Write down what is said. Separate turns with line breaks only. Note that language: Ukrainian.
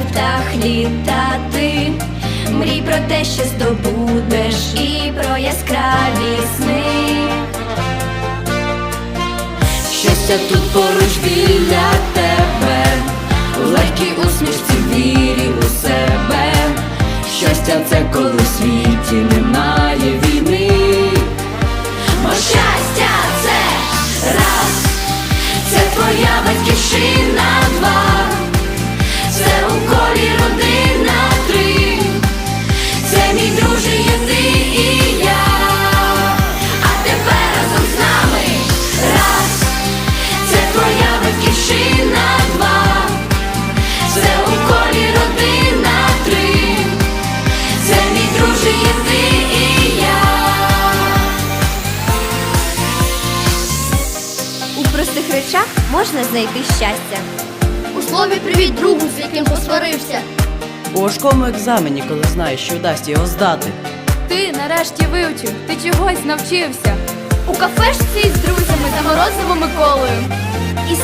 птах літати. Мрій про те, що здобудеш, і про яскраві сни. Щастя тут поруч біля тебе, в легкій усмішці вірі у себе. Щастя це
простих речах можна знайти щастя.
У слові привіт другу, з яким посварився.
У важкому екзамені, коли знаєш, що вдасться його здати.
Ти нарешті вивчив, ти чогось навчився.
У кафешці з друзями та морозивом Миколою.
І